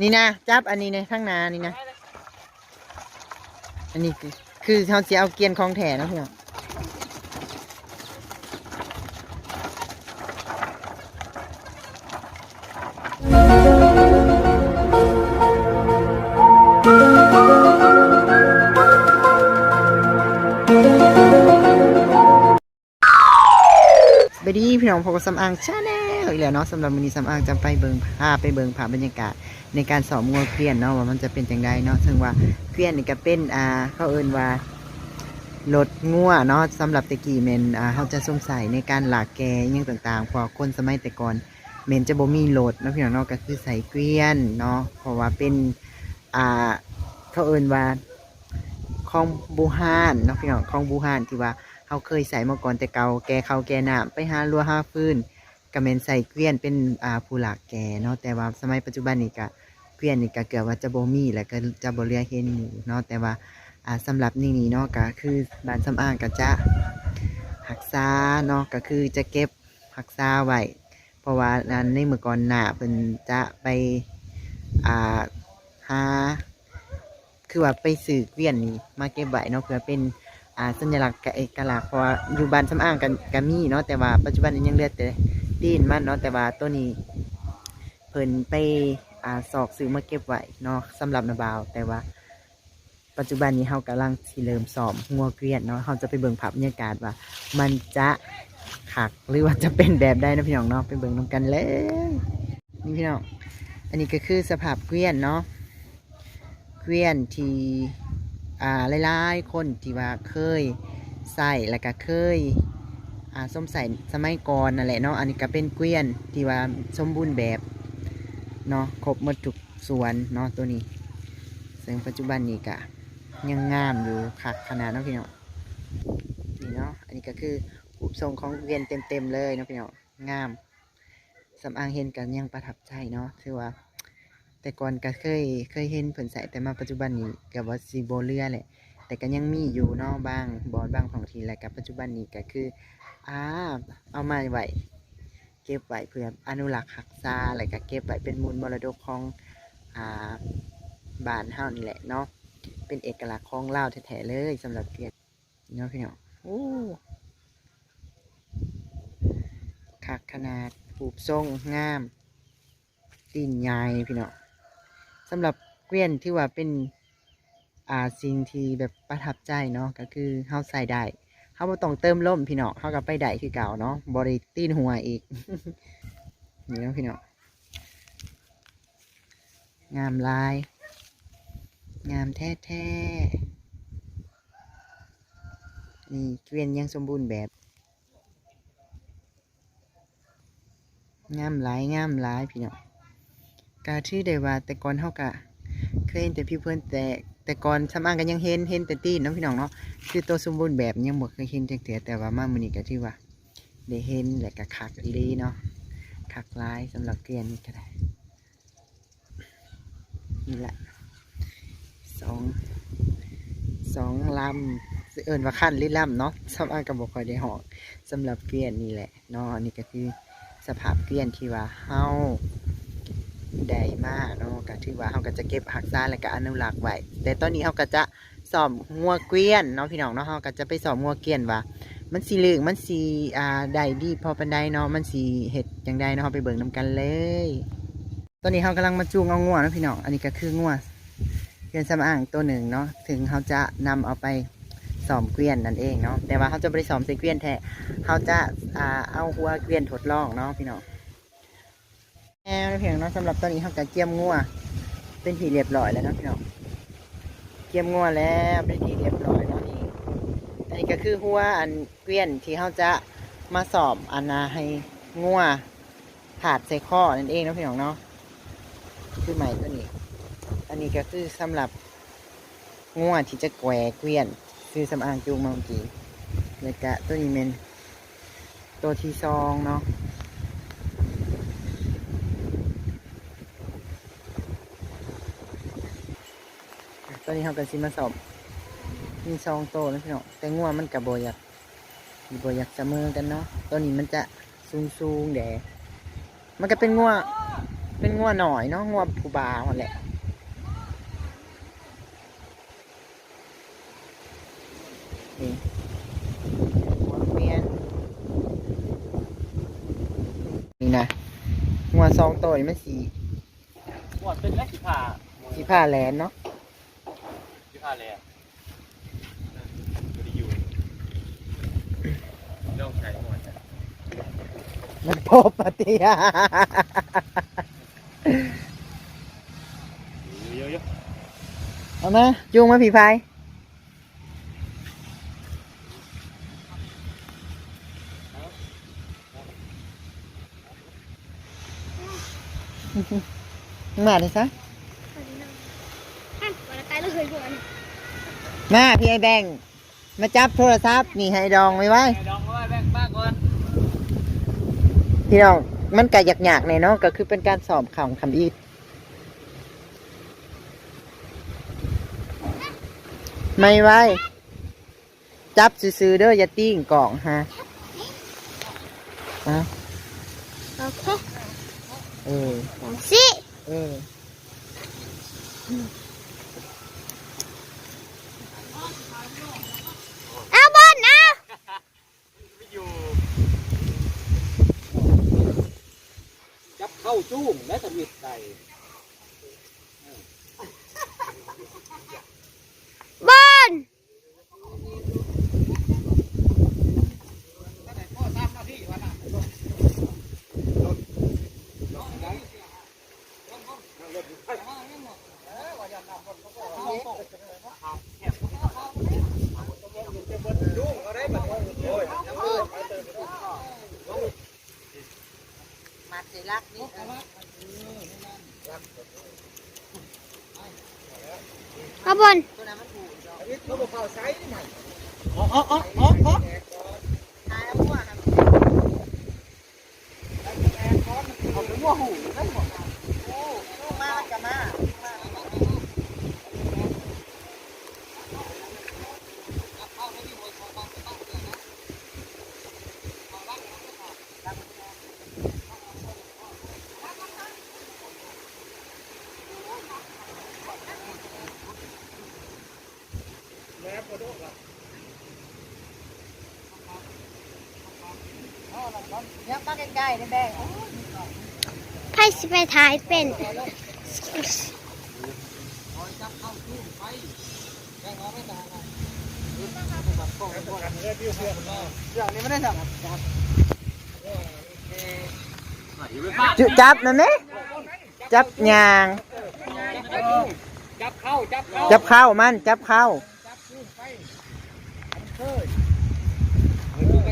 นี่นะจับอันนี้ในข้างหน้านี่นะ อันนี้คือคือเขาจะเอาเกียนของแถนะพี่น้อง น้องพบกับสำอางชาแนลอีกแล้วเนาะสำหรับวันนี้สำอางจะไปเบิงภาพไปเบิงภาพบรรยากาศ ในการสอบงัวเกลียนเนาะว่ามันจะเป็นจังไดเนาะซึ่งว่าเกลียนนี่ก็เป็นอ่าเขาเอิ้นว่ารถงัวเนาะสำหรับตะกี้เมนอ่าเขาจะสงสัยในการหลากแกอิหยังต่างๆพอคนสมัยแต่ก่อนเมนจะบ่มีรถเนะพี่น้องเนาะก็คือใส่เกวียนเนาะเพราะว่าเป็นอ่าเขาเอิ้นว่าของบูฮานเนาะพี่น้องของบูฮานที่ว่า เขาเคยใส่มาก่อนแต่เก่าแกเขาแกน้ำไปหารัวหาฟืนก็เมนใส่เกวียนเป็นอ่าผู้หลากแกเนาะแต่ว่าสมัยปัจจุบันนี่ก็เกวียนนี่ก็เกือบว่าจะโบมีแล้วก็จะโบเหลือเห็นอยู่เนาะแต่ว่าอ่าสำหรับนี่นี่เนาะก็คือบ้านสำอางก็จะหักษาเนาะก็คือจะเก็บหักษาไว้เพราะว่านั้นในเมื่อก่อนหน้าเพิ่นจะไปอ่าหาคือว่าไปสื่อเวียนนี่มาเก็บไว้เนาะเพื่อเป็น อ่าสัญลักษณ์กับเอกลักษณ์เพราะว่าอยู่บ้านสำอางกันก็มีเนาะแต่ว่าปัจจุบันนี้ยังเหลือแต่ตีนมันเนาะแต่ว่าตัวนี้เพิ่นไปอ่าสอกซื้อมาเก็บไว้เนาะสำหรับนาบาว แต่ว่า ปัจจุบันนี้เรากำลังสิเริ่มสอบงัวเกลียดเนาะเราจะไปเบิ่งภาพบรรยากาศว่า มันจะขักหรือว่าจะเป็นแบบใดนะพี่น้องเนาะไปเบิ่งน้ำกันเลยนี่พี่น้องอันนี้ก็คือสภาพเกวียนเนาะเกวียนที่ อ่าหลายๆคนที่ว่าเคยใส่แล้วก็เคยอ่าส้มใส่สมัยก่อนนั่นแหละเนาะอันนี้ก็เป็นเกวียนที่ว่าสมบูรณ์แบบเนาะครบหมดทุกส่วนเนาะตัวนี้ซึ่งปัจจุบันนี้ก็ยังงามอยู่คักขนาดเนาะพี่น้องนี่เนาะอันนี้ก็คือรูปทรงของเกวียนเต็มๆเลยเนาะพี่น้องงามสำอางเห็นกันยังประทับใจเนาะถือว่า แต่ก่อนก็เคยเคยเห็นเพิ่นใส่แต่มาปัจจุบันนี้ก็ว่าซีโบเรือแหละแต่ก็ยังมีอยู่เนาะบางบอนบางของทีและกับปัจจุบันนี้ก็คืออ่าเอามาไว้เก็บไว้เพื่ออนุรักษ์รักษาแล้วก็เก็บไว้เป็นมูลมรดกของอ่าบ้านเฮานี่แหละเนาะเป็นเอกลักษณ์ของเล่าวแท้ๆเลยสำหรับเกียรติเนาะพี่น้องโอ้คักขนาดผูบทรงงามตีนใหญ่พี่น้อง สำหรับเกวียนที่ว่าเป็นอ่าสิ่งที่แบบประทับใจเนาะก็คือเฮาใส่ได้เฮาบ่ต้องเติมลมพี่น้องเฮาก็ไปได้คือเก่าเนาะบ่ได้ตีนหัวอีก นี่เนาะพี่น้องงามลาย งามแท้ๆนี่เกวียนยังสมบูรณ์แบบ งามหลายงามหลายพี่น้อง กาชื่ได้ว่าแต่ก่อนเฮากะเคยเห็นแต่พี่เพื่อนแต่แต่ก่อนสำอางกันยังเห็นเห็นแต่ตีนเนาะพี่น้องเนาะคือตัวสมบูรณ์แบบยังบ่เคยเห็นจังเถื่อแต่ว่ามามื้อนี้ก็ที่ว่าได้เห็นและก็คักอีหลีเนาะคักหลายสำหรับเกวียนนี่ก็ได้นี่แหละสองสองลำเอิญว่าขั้นลิลำเนาะสำอางกับบอกคอยได้หอกสำหรับเกวียนนี่แหละเนาะอันนี้ก็คือสภาพเกวียนที่ว่าเฮา ได้มากเนาะก็ถือว่าเฮาก็จะเก็บหักษาและก็อนุรักษ์ไว้แต่ตอนนี้เฮาก็จะสอบงัวเกวียนเนาะพี่น้องเนาะเฮาก็จะไปสอบงัวเกวียนว่า มันสีเหลืองมันสีอ่าได้ดีพอปันไดเนาะมันสีเห็ดจังไดเนาะเฮาไปเบิ่งนํกันเลย ตอนนี้เฮากำลังมาจูงเอางัวเนาะพี่น้องอันนี้ก็คืองัวเกวียนสำอางตัวหนึ่งเนาะถึงเขาจะนำเอาไปสอมเกวียนนั่นเองเนาะแต่ว่าเขาจะไม่ได้สอมใส่เกวียนแท้เขาจะอ่าเอาหัวเกวียนทดลองเนาะพี่น้อง แอวเพียงเนาะสำหรับตอนนี้เขาจะเกี่ยมงัวเป็นที่เรียบร้อยแล้วเนาะพี่น้องเกี่ยมงัวแล้วเป็นที่เรียบร้อยเนาะนี่อันนี้ก็คือหัวอันเกวียนที่เขาจะมาสอบอันนาให้งัวถาดใส่ข้อนั่นเองนาะพี่น้องเนาะคือใหม่ตัวนี้ อันนี้ก็คือสำหรับงัวที่จะแกวเกวียนซื้อสำอางจูงมาเมื่อกี้แล้วก็ตัวนี้เป็นตัวที่ซองเนาะ ตัวนี้เขากันซิมาสอบ มีซองโตวนะพี่น้องแต่งัวมันกับโบอยากโบอยากเสมอกันเนาะตัวนี้มันจะสูงสูงๆแดมันก็เป็นงัวเป็นงัวหน่อยเนาะงัวผู้บ่าวนั่นแหละนี่งัวเมียนนี่นะงัวสองตัวนี่มันสีหมดเป็นแรกสิผ่าสีผ้าแลนเนาะ ท่าเลยไม่ได้อยู่ต้องใช้หมดมันพบปฏิยาเยอะเอามาจุงมาผีพายมาเลยซะ ฮั่นวันละตายเลยหัวนี่ มาพี่ไอ้แบงค์มาจับโทรศัพท์นี่ให้ดองไว้ไว้ๆดองก็ว่าแบ่งบ้างก่อนพี่น้องมันกะหยากๆในเนาะก็คือเป็นการสอบข่าวคำอีดไม่ไว้จับซื้อๆเด้ออย่าติ้งกล่องฮะอะโอเคเออสองสิเออ เอาบอลเอา ไม่อยู่ จับเข้าจุ้งและสมิดใส่บอล มาสิ รักนี่ข้าบนตัวนั้นมันถูกอ๋ออ๋ออ๋ออ๋อ ตายแล้วมั่วครับเอาไปมั่วหูได้หมดโอ้ลูกมาแล้วกันมา เนี่ยมาใกล้ๆนี่แบงไพ่สิไปถ่ายเป็นอย่างนี้ไม่ได้สั่งอยู่ไปบ้านจุจับนะไหมจับยางจับเข้าจับเข้า จับเข้ามัน จับเข้า ไปก่อนไปยางไป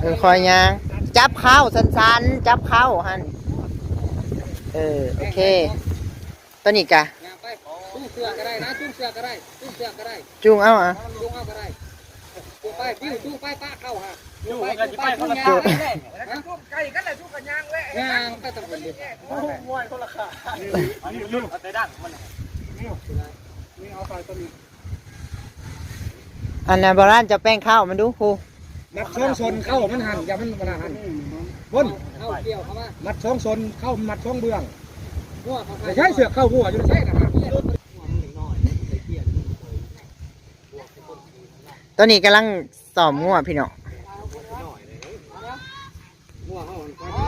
เออคอยยาง จับเข้าสันๆ จับเข้าหันเออ โอเค ตัวนี้กะยางไปตู้เสือก็ได้นะตู้เสือก็ได้ตู้เสือก็ได้จุงเอาอะตู้เอาก็ได้ตู้ไปปิ้วตู้ไปป้าเข้าฮะตู้ไปตู้ไปตู้ยางไปตู้ไก่กันเลยตู้กันยางเลยยางไปต้องเป็นดิโอ้โหมวยคนละขาอันนี้ลืมเอาแต่ดั้งมันนี่เอาไปตัวนี้ อันนั้นโบราณจะแป้งข้าวมันดูครูมัดช่องซนเข้ามันหันอย่ามันมันหันบนเข้าเกี่ยวเข้ามามัดช่องซนเข้ามัดช่องเบื้องหัวเข้าไปแต่ใช้เสือกเข้าหัวอยู่ใช่นะฮะตัวนี้กำลังสอมงัวพี่น้องหัวเข้ามันไปฮ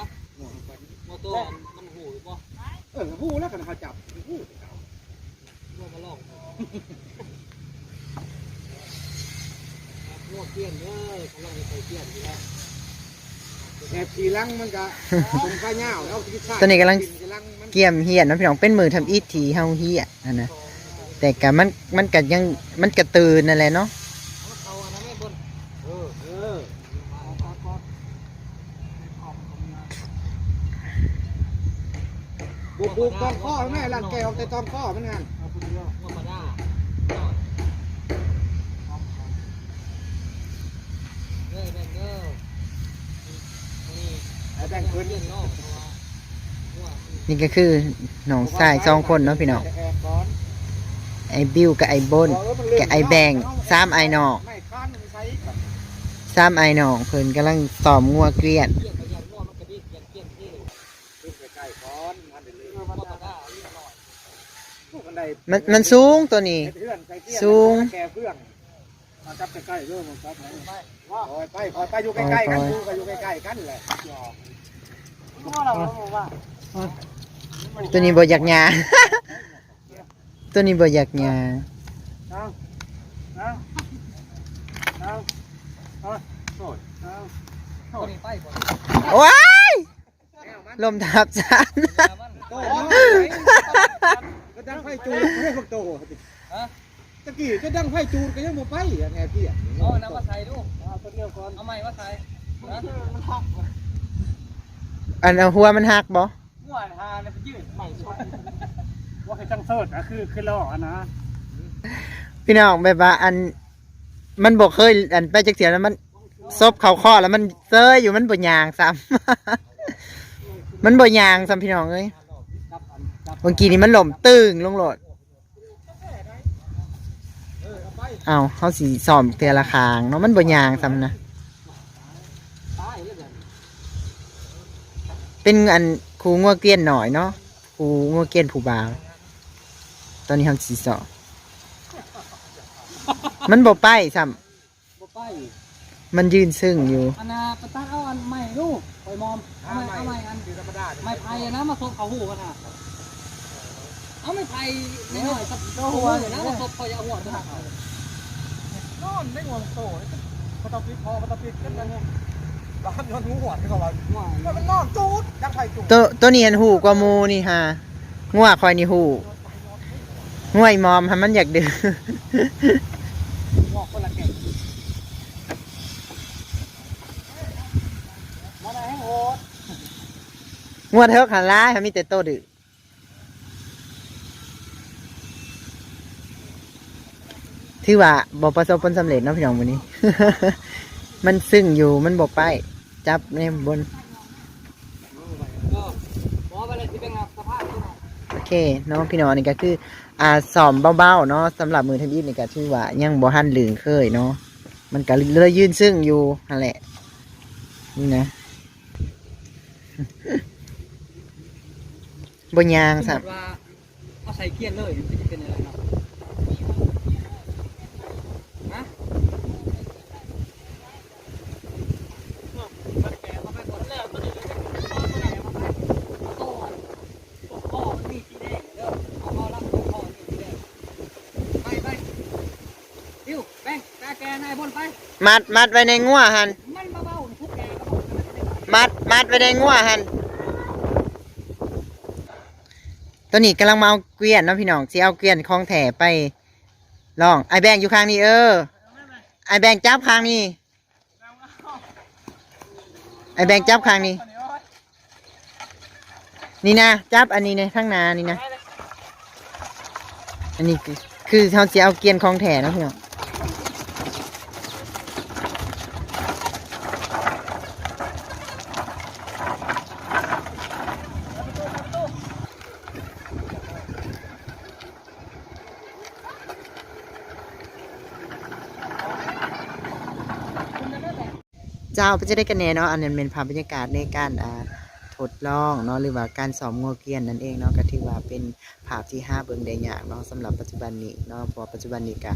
ะหัวตัวมันหูป่ะเออหูแล้วกันเขาจับหูหัวมาลอกหัว เกี้ยนเด้อกำลังไปเกี้ยนอยู่แล้วแอบขี่ลังมันก็ตรงข้าเงาแล้วที่ข้าตัวนี้กำลังขี่ลังมันเกี่ยมเฮียนนะพี่น้องเป็นมือทำอีททีเฮาเฮียอันนะแต่กะมันมันกะยังมันกระตือนนั่นแหละเนาะเอาอันนั้นไม่บนเออเออบุกบุกตอนข้อแม่ลันแกออกแต่ตอนข้อมันหัน หัวมาด้าเด้อเด้อเด้อนี่ ไอ้แบ่งคืนเลี้ยงนอกหัวนี่ก็คือน้องชายสองคนเนาะพี่น้องแอบก่อนไอ้บิวกับไอ้บนกับไอ้แบงสามไอ้นอกไม่ค้านไม่ใช้สามไอ้นองเพิ่นกำลังสอมงัวเกลียนเกี้ยนไปยันหัวมันกระดิกยันเกี้ยนใกล้ๆก่อนมันเดี๋ยวเลยมันได้มันได้มันมันสูงตัวนี้เพื่อนใส่เกี้ยสูงแกเพื่อนมาจับใกล้ๆเริ่มมาจับไปคอยไปคอยไปอยู่ใกล้ๆกันอยู่กันอยู่ใกล้ๆกันแหละ ตัวนี้บ่อยากหยา ตัวนี้บ่อยากหยาเอาเอาเอาเอาโอ้ยเอาตัวนี้ไปบ่ว้ายลมทับฉันโตก็ดังไฟจูดไม่ให้พวกโตฮะตะกี้ก็ดังไฟจูดก็ยังบ่ไปอย่างไงพี่อะเอาน้ำมาใส่ดูเอาตัวเดียวก่อนเอาใหม่มาใส่นะ อันเอาหัวมันหักบ่หัวหาเนี่ยไปยืดใหม่ชนว่าให้จังเสิร์ตนะคือคือล้ออันนะพี่น้องแบบว่าอัน มันบ่เคย อันไปจักเสียแล้วมันซบเข่าข้อแล้วมันเซยอยู่มันบ่ยางซ้ำ มันบ่ยางซ้ำพี่น้องเอ้ยเมื่อกี้นี้มันหล่มตึงลงโหลด เอาเขาสีสอมเตือละคางเนาะมันบ่ยางซ้ำนะตายแล้ว เนี่ยเป็นอันครูงัวเกลียนหน่อยเนาะครูงัวเกลียนผู้บ่าวตอนนี้ทำสีสอบมันบ่ไปซ้บ่ไปำมันยืนซึ่งอยู่ อันน่ะไปตัดเอาอันใหม่ลูกปล่อยมอมเอาใหม่เอาใหม่อันคือธรรมดาไม้ไผ่อะนะมาซบเขาหูกันอะเอาไม้ไผ่นิดหน่อยสักหัวอยู่นะมาซบเขาจะเอาหัวด้วยนอนไม่งวงโตพอตะปิดพอพอตะปิดกันนะ ร้านยนต์หูหัวที่เขาว่ามันนอนจูดดังไฟจูดตัวตัวนี้เห็นหูกว่าหมูนี่ฮะงัวคอยนี่หูงัวไอมอมฮะมันอยากดื้อ หัวคนละแก่มาได้ให้โหดงัวเทิกหันร้ายฮะมีแต่โตดื้อถือว่าบ่ประสบผลสำเร็จเนาะพี่น้องวันนี้ มันซึ่งอยู่มันบ่ไป จับในบนก็บอกว่าอะไรที่เป็นโอเคเนาะพี่น้องนี่ก็คืออ่าสอมเบาๆเนาะสำหรับมือทำอิฐนี่ก็ถือว่ายังบ่ทันลืงเคยเนาะมันก็เลยยืนซึ่งอยู่นั่นแหละนี่นะบนยางสับว่าเอาใส่เกียร์เลยจะเป็นอะไรเนาะฮะมันแก่มาไปก่อนแล้วตัวนี้เอาตัวไหนมาไปเอาตัวตัวพ่อมันมีสีแดงเด้อเอาเอาละตัวพ่อมีสีแดงไปไปดิวแบงกาแกนายบนไป มัดมัดไว้ในงัวหันมันเบาๆทุกอกกันไม่ได้มัดมัดไว้ในงัวหันตัวนี้กำลังมาเอาเกวียนเนาะพี่น้องสิเอาเกวียนคลองแถไปลองไอแบงอยู่ข้างนี้เออไอแบงจับข้างนี้ไอแบงจับข้างนี้ นี่นะจับอันนี้ในข้างนานี่นะ อันนี้คือเขาจะเอาเกวียนคลองแถนะพี่น้อง เจ้าไปจะได้กันแน่เนาะอันนั้นเป็นภาพบรรยากาศในการอ่าทดลองเนาะหรือว่าการสอมงัวเกียนนั่นเองเนาะก็ถือว่าเป็นภาพที่ห้าเบิ่งได้ยากเนาะสำหรับปัจจุบันนี้เนาะเพราะปัจจุบันนี้ก็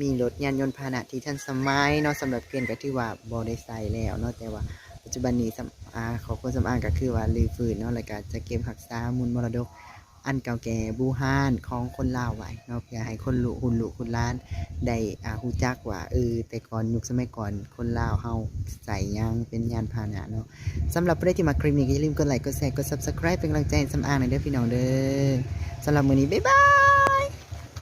มีรถยานยนต์พาหนะที่ทันสมัยเนาะสำหรับเกียนก็ถือว่าบ่ได้ใส่แล้วเนาะแต่ว่าปัจจุบันนี้สำอาของคนสำอางก็คือว่าลือฟื้นเนาะแล้วก็จะเก็บรักษามูลมรดก อันเก่าแก่บูฮานของคนลาวไว้เนาะเพื่อให้คนลุหุ่นลุคุณล้านได้อ่าฮู้จักว่าเออแต่ก่อนยุคสมัยก่อนคนลาวเฮาใส่ยังเป็นยานพาหนะเนาะสำหรับผู้ใดที่มาคลิปนี้ก็อย่าลืมกดไลค์กดแชร์กด Subscribe เป็นกำลังใจให้สำอางหน่อยเด้อพี่น้องเด้อสำหรับมื้อนี้บ๊ายบาย